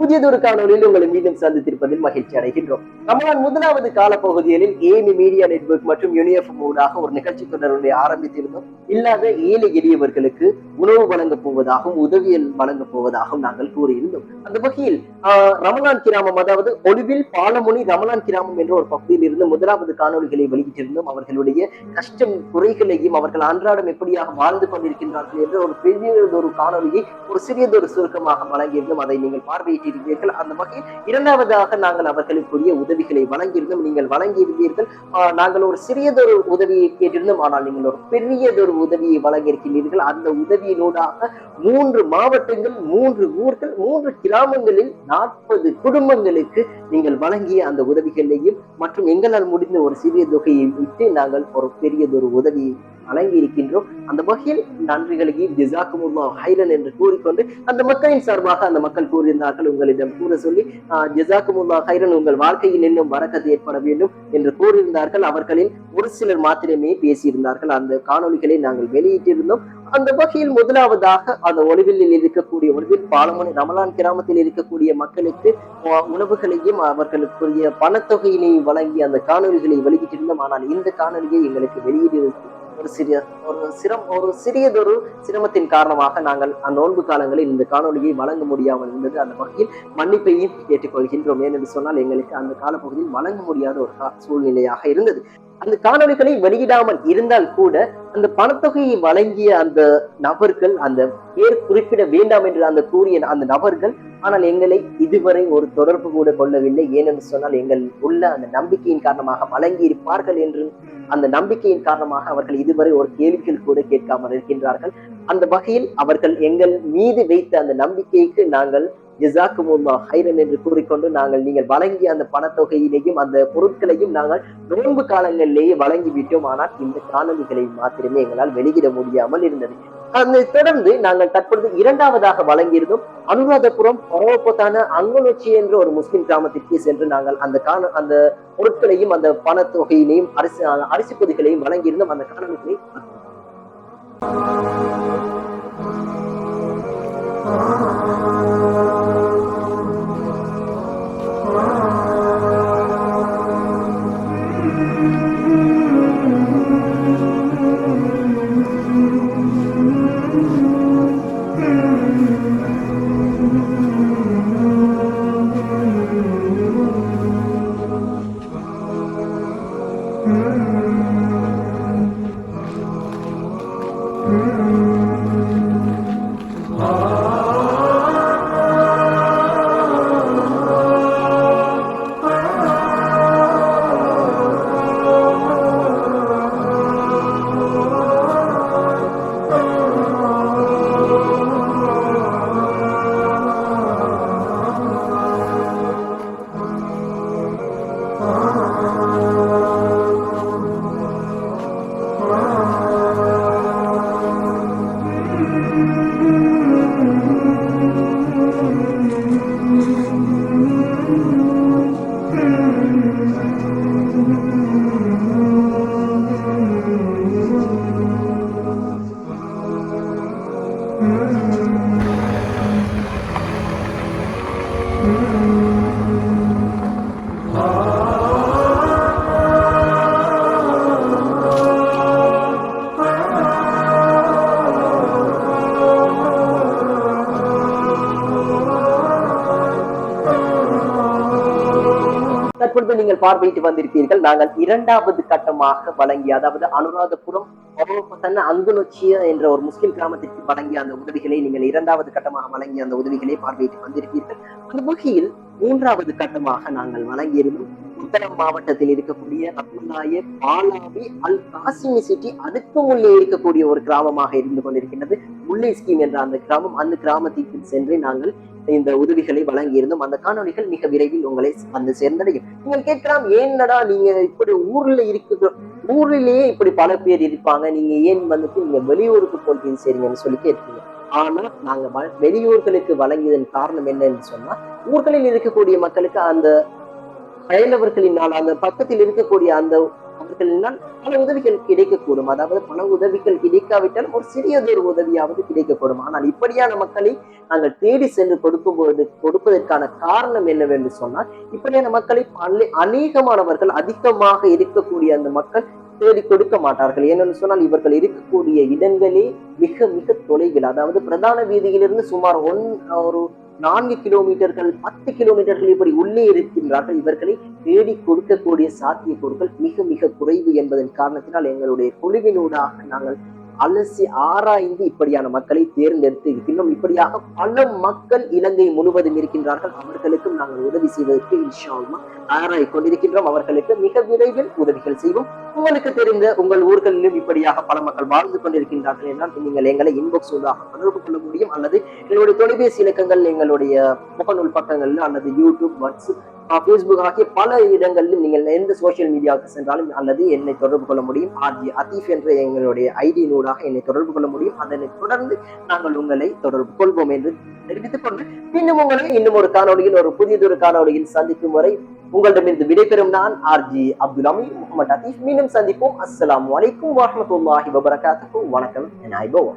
புதியதொரு காணொலியில் உங்களை மீண்டும் சந்தித்திருப்பதில் மகிழ்ச்சி அடைகின்றோம். ரமலான் முதலாவது கால பகுதிகளில் ஏமி மீடியா நெட்வொர்க் மற்றும் யூனிஎஃப் ஊடாக ஒரு நிகழ்ச்சி தொடர்பை ஆரம்பித்திருந்தோம். இல்லாத ஏழை எளியவர்களுக்கு உணவு வழங்கப் போவதாகவும் உதவியல் வழங்கப் போவதாகவும் நாங்கள் கூறியிருந்தோம். அந்த வகையில் ரமலான் கிராமம் அதாவது ஒளிவில் பாலமுனி ரமலான் கிராமம் என்ற ஒரு பகுதியில் இருந்து முதலாவது காணொலிகளை வெளியிட்டிருந்தோம். அவர்களுடைய கஷ்டம் குறைகளையும் அவர்கள் அன்றாடம் எப்படியாக வாழ்ந்து கொண்டிருக்கின்றார்கள் என்ற ஒரு பெரியதொரு காணொலியை ஒரு சிறியதொரு சுருக்கமாக வழங்கியிருந்தோம். அதை நீங்கள் பார்வையிட்டு வழங்கியிருந்தீர்கள் அந்த வகையில் இரண்டாவதாக நாங்கள் அவர்களுக்குரிய உதவிகளை வழங்கியிருந்தோம். நீங்கள் வழங்கியிருந்தீர்கள். நாங்கள் ஒரு சிறியதொரு உதவியை கேட்டிருந்தோம். ஆனால் நீங்கள் ஒரு பெரியதொரு உதவியை வழங்கியிருக்கிறீர்கள். அந்த உதவியினூடாக மூன்று மாவட்டங்கள் மூன்று ஊர்கள் மூன்று கிராமங்களில் நாற்பது குடும்பங்களுக்கு நீங்கள் வழங்கிய அந்த உதவிகளையும் மற்றும் எங்களால் முடிந்த ஒரு சிறிய தொகையை விட்டு நாங்கள் ஒரு பெரியதொரு உதவியை வழங்கி இருக்கின்றோம் அந்த வகையில் நன்றிகளையும் ஜிசாக்குமுல்லா ஹைரன் என்று கூறிக்கொண்டு அந்த மக்களின் சார்பாக அந்த மக்கள் கூறியிருந்தார்கள் உங்களிடம் கூற சொல்லி ஜிசாக்குமுல்லா ஹைரன் உங்கள் வாழ்க்கையில் இன்னும் வரக்கத்து ஏற்பட வேண்டும் என்று கூறியிருந்தார்கள். அவர்களில் ஒரு சிலர் மாத்திரமே பேசியிருந்தார்கள். அந்த காணொலிகளை நாங்கள் வெளியிட்டிருந்தோம். அந்த வகையில் முதலாவதாக அந்த ஒளிவில் இருக்கக்கூடிய ஒளிவில் பாலமணி ரமலான் கிராமத்தில் இருக்கக்கூடிய மக்களுக்கு உணவுகளையும் அவர்களுக்குரிய பணத்தொகையினையும் வழங்கி அந்த காணொளிகளை வெளியிட்டிருந்தோம். ஆனால் இந்த காணொலியை எங்களுக்கு வெளியிடு ஒரு சிறிய ஒரு சிரம் ஒரு சிறியதொரு சிரமத்தின் காரணமாக நாங்கள் அந்த நோன்பு காலங்களில் இந்த காணொலியை வழங்க முடியாமல் இருந்தது. அந்த வகையில் மன்னிப்பையும் கேட்டுக்கொள்கின்றோம் ஏனென்று சொன்னால் எங்களுக்கு அந்த காலப்பகுதியில் வழங்க முடியாத ஒரு சூழ்நிலையாக இருந்தது. அந்த காணொளிகளை வெளியிடாமல் இருந்தால் கூட அந்த பணத்தொகையை வழங்கிய அந்த நபர்கள் அந்த பேர் குறிப்பிட வேண்டாம் என்று அந்த கூறிய அந்த நபர்கள் ஆனால் எங்களை இதுவரை ஒரு தொடர்பு கூட கொள்ளவில்லை. ஏனென்று சொன்னால் எங்கள் உள்ள அந்த நம்பிக்கையின் காரணமாக வழங்கி இருப்பார்கள் என்று அந்த நம்பிக்கையின் காரணமாக அவர்கள் இதுவரை ஒரு கேள்விகள் கூட கேட்காமல் இருக்கின்றார்கள். அந்த வகையில் அவர்கள் எங்கள் மீது வைத்த அந்த நம்பிக்கைக்கு நாங்கள் ஜிசாக்குமுல்லா ஹைரன் என்று கூறிக்கொண்டு நாங்கள் நீங்கள் வழங்கிய அந்த பணத்தொகையினையும் அந்த பொருட்களையும் நாங்கள் நோன்பு காலங்களிலேயே வழங்கி விட்டோம் ஆனால் இந்த காணொலிகளை மாத்திரமே எங்களால் வெளியிட முடியாமல் இருந்தது. அதை தொடர்ந்து நாங்கள் தற்பொழுது இரண்டாவதாக வழங்கியிருந்தோம். அனுராதபுரம் பரவப்போத்தான அங்குநொச்சி என்ற ஒரு முஸ்லிம் கிராமத்திற்கு சென்று நாங்கள் அந்த காண அந்த பொருட்களையும் அந்த பணத்தொகையினையும் அரிசி அரிசி பொதிகளையும் வழங்கியிருந்தோம். அந்த காணொலிகளை தற்பொழுது நீங்கள் பார்வையிட்டு வந்திருப்பீர்கள் நாங்கள் இரண்டாவது கட்டமாக வழங்கிய அதாவது அனுராதபுரம் பரவப்பத்தன என்ற ஒரு முஸ்லிம் கிராமத்திற்கு வழங்கிய அந்த உதவிகளை நீங்கள் இரண்டாவது கட்டமாக வழங்கிய அந்த உதவிகளை பார்வையிட்டு வந்திருப்பீர்கள் அந்த வகையில் மூன்றாவது கட்டமாக நாங்கள் வழங்கியிருந்தோம். புத்தளம் மாவட்டத்தில் இருக்கக்கூடிய ரத்மலாய பாலாவி அல் காசிமி சிட்டி அதுக்கு உள்ளே இருக்கக்கூடிய ஒரு கிராமமாக இருந்து கொண்டிருக்கின்றது. முல்லை ஸ்கீம் என்ற அந்த கிராமம் அந்த கிராமத்திற்கு சென்று நாங்கள் இந்த உதவிகளை வழங்கியிருந்தோம். அந்த காணொலிகள் மிக விரைவில் உங்களை வந்து சேர்ந்தடையும். நீங்கள் கேட்கலாம் ஏன்னடா நீங்க இப்படி ஊர்ல இருக்கிற ஊரிலேயே இப்படி பல பேர் இருப்பாங்க. நீங்க ஏன் வந்துட்டு நீங்க வெளியூருக்கு போய் சரிங்கன்னு சொல்லி கேட்பீங்க ஆனா நாங்க வெளியூர்களுக்கு வழங்கியதன் காரணம் என்னன்னு சொன்னா ஊர்களில் இருக்கக்கூடிய மக்களுக்கு அந்த பயந்தவர்களினால் அந்த பக்கத்தில் இருக்கக்கூடிய அந்த அவர்களினால் பல உதவிகள் கிடைக்கக்கூடும். அதாவது பல உதவிகள் கிடைக்காவிட்டாலும் ஒரு சிறியதொரு உதவியாவது கிடைக்கக்கூடும். ஆனால் இப்படியான மக்களை நாங்கள் தேடி சென்று கொடுக்கும் பொழுது கொடுப்பதற்கான காரணம் என்னவென்று சொன்னால் இப்படியான மக்களை பல அநேகமானவர்கள் அதிகமாக இருக்கக்கூடிய அந்த மக்கள் தேடி கொடுக்க மாட்டார்கள். ஏனென்று சொன்னால் இவர்கள் இருக்கக்கூடிய இடங்களே மிக மிக தொலைவில் அதாவது பிரதான வீதியிலிருந்து சுமார் ஒன் ஒரு நான்கு கிலோமீட்டர்கள் பத்து கிலோமீட்டர்கள் இப்படி உள்ளே இருக்கின்றார்கள். இவர்களை தேடி கொடுக்கக்கூடிய சாத்தியக்கூறுகள் மிக மிக குறைவு என்பதன் காரணத்தினால் எங்களுடைய குழுவினூடாக நாங்கள் அலசி ஆராய்ந்து இப்படியான மக்களை தேர்ந்தெடுத்து இருக்கின்றோம். இப்படியாக பல மக்கள் இலங்கை முழுவதும் இருக்கின்றார்கள். அவர்களுக்கும் நாங்கள் உதவி செய்வதற்கு இன்ஷா ஆராய் கொண்டிருக்கின்றோம். அவர்களுக்கு மிக விரைவில் உதவிகள் செய்வோம். உங்களுக்கு தெரிந்த உங்கள் ஊர்களிலும் இப்படியாக பல மக்கள் வாழ்ந்து கொண்டிருக்கின்றார்கள் என்றால் நீங்கள் எங்களை இன்பாக்ஸ் ஊடாக தொடர்பு கொள்ள முடியும் அல்லது எங்களுடைய தொலைபேசி இலக்கங்கள் எங்களுடைய முகநூல் பக்கங்கள்ல அல்லது யூடியூப் வாட்ஸ்அப் ஃபேஸ்புக் ஆகிய பல இடங்களிலும் நீங்கள் எந்த சோசியல் மீடியாவுக்கு சென்றாலும் அல்லது என்னை தொடர்பு கொள்ள முடியும். ஆர்ஜி அதீஃப் என்ற எங்களுடைய ஐடி நூடாக என்னை தொடர்பு கொள்ள முடியும். அதனை தொடர்ந்து நாங்கள் உங்களை தொடர்பு கொள்வோம் என்று தெரிவித்துக் கொண்டு மீண்டும் உங்களை இன்னும் ஒரு காணொலியில் ஒரு புதியதொரு காணொலியில் சந்திக்கும் வரை உங்களிடமிருந்து விடைபெறும் நான் ஆர்ஜி அப்துல் அமீர் முகமது அதீஃப் மீண்டும் சந்திப்போம். அஸ்லாம் அலைக்கும் வரமத்துல்லாஹி வபரகாத்துக்கும் வணக்கம். என் ஐபோவா